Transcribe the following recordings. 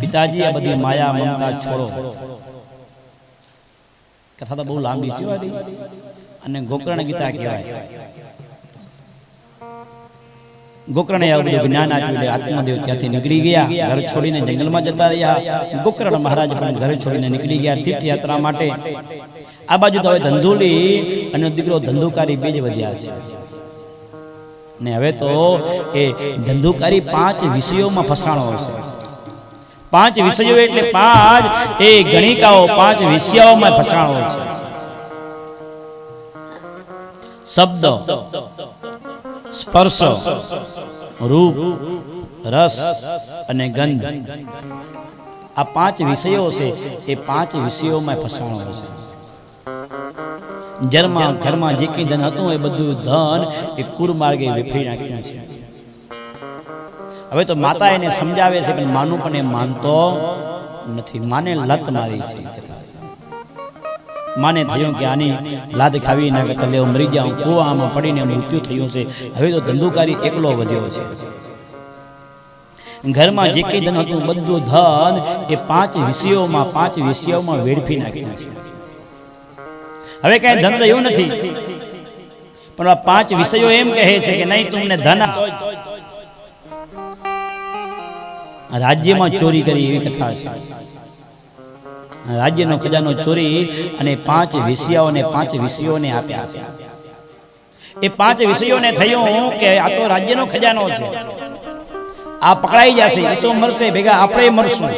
પિતાજી આ બધી માયા મમતા છોડો. કથા તો બહુ લાંબી છે અને ગોકર્ણ ગીતા કહેવાય. ગોકર્ણે આવું બધું જ્ઞાન આપ્યું એટલે આત્મદેવ ત્યાંથી નીકળી ગયા. ઘર છોડીને જંગલમાં જતા રહ્યા. ગોકર્ણ મહારાજ પણ ઘર છોડીને નીકળી ગયા તીર્થયાત્રા માટે. આ બાજુ તો હવે ધંધુલી અને દીકરો ધંધુકારી બે જ વધ્યા છે. ને હવે તો એ ધંધુકારી પાંચ વિષયોમાં ફસાણો છે પાંચ વિષયો એટલે પાંચ. એ ગણિકાઓ પાંચ વિષયોમાં ફસાણો છે. શબ્દ. સ્પર્શ. રૂપ. રસ. અને ગંધ. આ પાંચ વિષયો છે. એ પાંચ વિષયોમાં ફસાણો છે. જર્મા ઘરમાં જે કંઈ ધન હતું એ બધું ધન એ કુરમાર્ગે વેફરી નાખ્યું છે. હવે તો માતા એને સમજાવે છે પણ માનું પણ એ માનતો નથી. માને લત મારી છે. માને થયું કે આની લાદ ખાવી ના કરતા લેવો મરી ગયા. કુવામાં પડીને મૃત્યુ થયું છે. હવે તો ધંધુકારી એકલો વધ્યો છે. ઘરમાં જે કંઈ ધન હતું, બધું ધન એ પાંચ વિષયોમાં પાંચ વિષયોમાં વેડફી નાખ્યું છે. હવે કઈ ધન રહ્યું નથી. પણ આ પાંચ વિષયો એમ કહે છે કે નહીં તમને ધન. રાજ્યમાં ચોરી કરી એવી કથા છે. રાજ્યનો ખજાનો ચોરી અને પાંચ વિષયાઓને પાંચ વિષયોને આપ્યા એ પાંચ વિષયોને થયું કે આ તો રાજ્યનો ખજાનો છે. આ પકડાઈ જશે એ તો મરશે, ભેગા આપણે મરશું.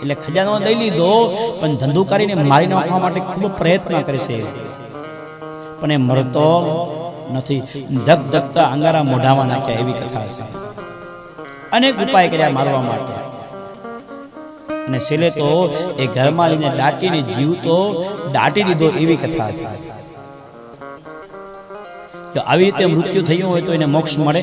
એટલે ખજાનો લઈ લીધો, પણ ધંધુકારીને મારી નાખવા માટે ખૂબ પ્રયત્ન કરશે. પણ એ મરતો નથી. ધક ધકતા અંગારા મોઢામાં નાખ્યા એવી કથા છે. અનેક ઉપાય કર્યા મારવા માટે. અને છેલ્લે તો એ ઘરમાં લઈને દાટીને જીવતો, દાટી દીધો એવી કથા છે. આવી રીતે મૃત્યુ થયું હોય તો એને મોક્ષ મળે.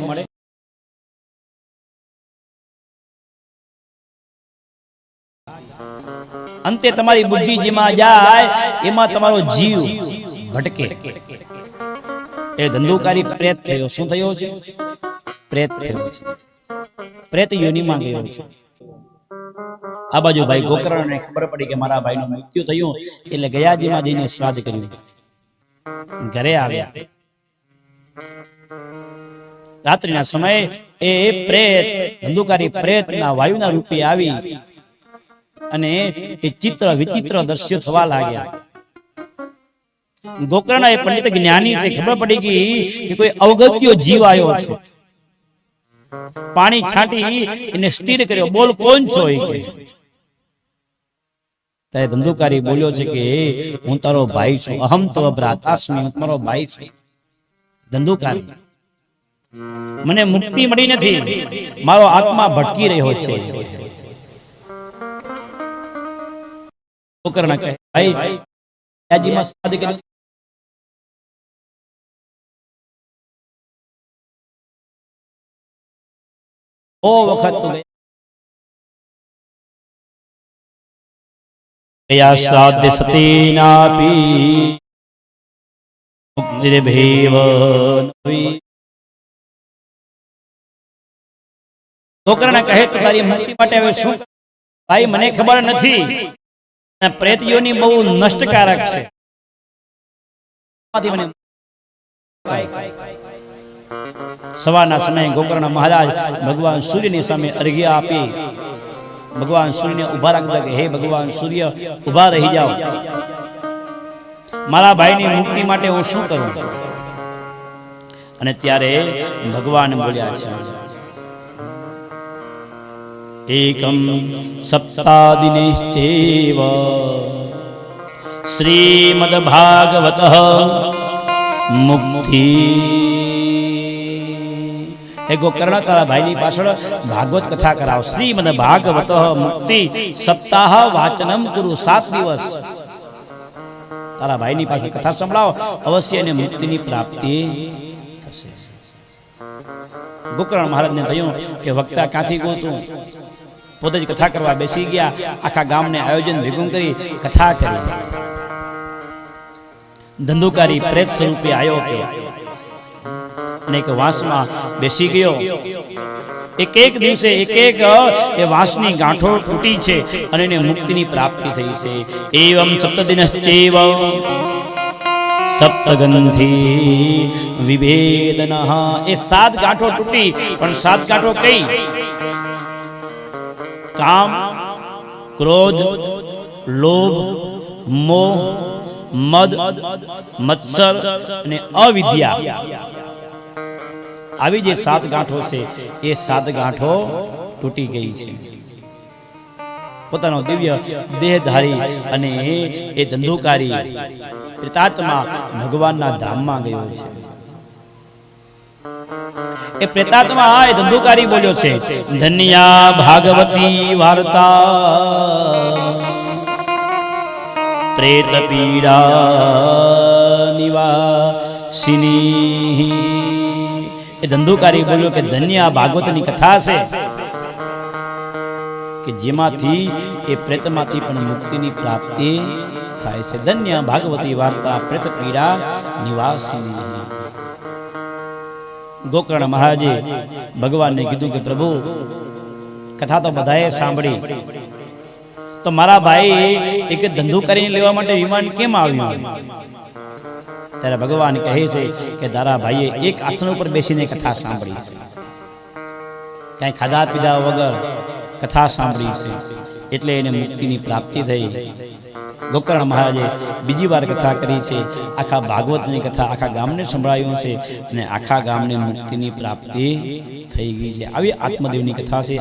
અંતે તમારી બુદ્ધિ જેમાં જાય, એમાં તમારો જીવ ભટકે. એ ધંધુકારી પ્રેત થયો. શું થયો છે? પ્રેત થયો છે. પ્રેત યોનિમાં ગયો છે. આ બાજુ ભાઈ ગોકર્ણને ખબર પડી કે મારા ભાઈનું મૃત્યુ થયું એટલે ગયાજીમાં જઈને શ્રાદ્ધ કર્યું. ઘરે આવ્યા. રાત્રિના સમયે એ પ્રેત ધંધુકારી પ્રેતના વાયુના રૂપે આવી અને એ ચિત્ર વિચિત્ર દ્રશ્ય થવા લાગ્યા. ગોકર્ણ એ પંડિત જ્ઞાની છે ખબર પડી ગઈ કે કોઈ અવગત્યો જીવ આવ્યો છે. પાણી છાંટી એને સ્થિર કર્યો. બોલ, કોણ છો ત્યારે ધંધુકારી બોલ્યો છે કે હું તારો ભાઈ છું. અહમ તો ભ્રાતાસ્મી હું તમારો ભાઈ છું. ધંધુકારી, મને મુક્તિ મળી નથી. મારો આત્મા ભટકી રહ્યો છે. ગોકર્ણ કહે, ભાઈ ઓ વખત તો ગયા સાધ્ય નવી ગોકર્ણ કહે તો તારી મુક્તિ માટે હવે શું? ભાઈ મને ખબર નથી. પ્રેતીઓની બહુ નષ્ટકારક છે. મને સવારના સમયે ગોકર્ણ મહારાજ ભગવાન સૂર્યની સામે અર્ઘ્ય આપી. ભગવાન સૂર્યને ઊભા રાખતા કે, હે ભગવાન સૂર્ય ઊભા રહી જાઓ. મારા ભાઈની મુક્તિ માટે હું શું કરું? અને ત્યારે ભગવાન બોલ્યા છે, એકમ સપ્તાદિનેશ્ચેવ શ્રીમદ ભાગવત મુક્તિ એ ગોકર્ણ તારા ભાઈની પાછળ ભાગવત કથા કરાવ. શ્રીમદ ભાગવત મુક્તિ સપ્તાહ વાચનમ ગુરુ સાત દિવસ. તારા ભાઈની પાછળ કથા સંભળાવો. અવશ્ય એને મુક્તિની પ્રાપ્તિ થશે. ગોકર્ણ મહારાજને થયું કે વક્તા ક્યાંથી ગોતું પોતે જ કથા કરવા બેસી ગયા. આખા ગામને આયોજન ભેગું કરી કથા કરી. ધંધુકારી પ્રેત સ્વરૂપે આવ્યો કે અને એક વાંસમાં બેસી ગયો. એક એક દિવસે એક એક એ વાંસની ગાંઠો તૂટી છે અને એને મુક્તિની પ્રાપ્તિ થઈ છે. એવમ સપ્તદિનશ્ચેવ. સપ્તગંધી વિભેદન. એ સાત ગાંઠો તૂટી, પણ સાત ગાંઠો કઈ? કામ, ક્રોધ, લોભ, મોહ, મદ, મત્સર અને અવિદ્યા. આવી જે સાત ગાંઠો છે, એ સાત ગાંઠો તૂટી ગઈ છે. પોતાનો દિવ્ય દેહધારી અને એ ધંધુકારી પ્રેતાત્મા ભગવાનના ધામમાં ગયો છે. એ પ્રેતાત્મા એ ધંધુકારી બોલ્યો છે, ધન્યા ભાગવતી વાર્તા. પ્રેત પીડા નિવાસિની એ ધંધુકારી બોલ્યો કે ધન્ય આ ભાગવતની કથા છે કે જેમાંથી એ પ્રેતમાંથી પણ મુક્તિની પ્રાપ્તિ થાય છે. ધન્ય ભાગવતી વાર્તા પ્રેત પીડા નિવાસી ગોકર્ણ મહારાજે ભગવાનને કીધું કે પ્રભુ, કથા તો બધાએ સાંભળી. તો મારા ભાઈ એક ધંધો કરીને લેવા માટે વિમાન કેમ આવ્યું? ત્યારે ભગવાન કહે છે કે તારા એક આસન ઉપર બેસીને કથા સાંભળી. છે કાંઈ ખાધા પીધા વગર કથા સાંભળી છે. એટલે એને મુક્તિની પ્રાપ્તિ થઈ. ગોકર્ણ મહારાજે બીજી વાર કથા કરી છે. આખા ભાગવતની કથા આખા ગામને સંભળાયું છે અને આખા ગામને મુક્તિની પ્રાપ્તિ થઈ ગઈ છે. આવી આત્મદેવની કથા છે.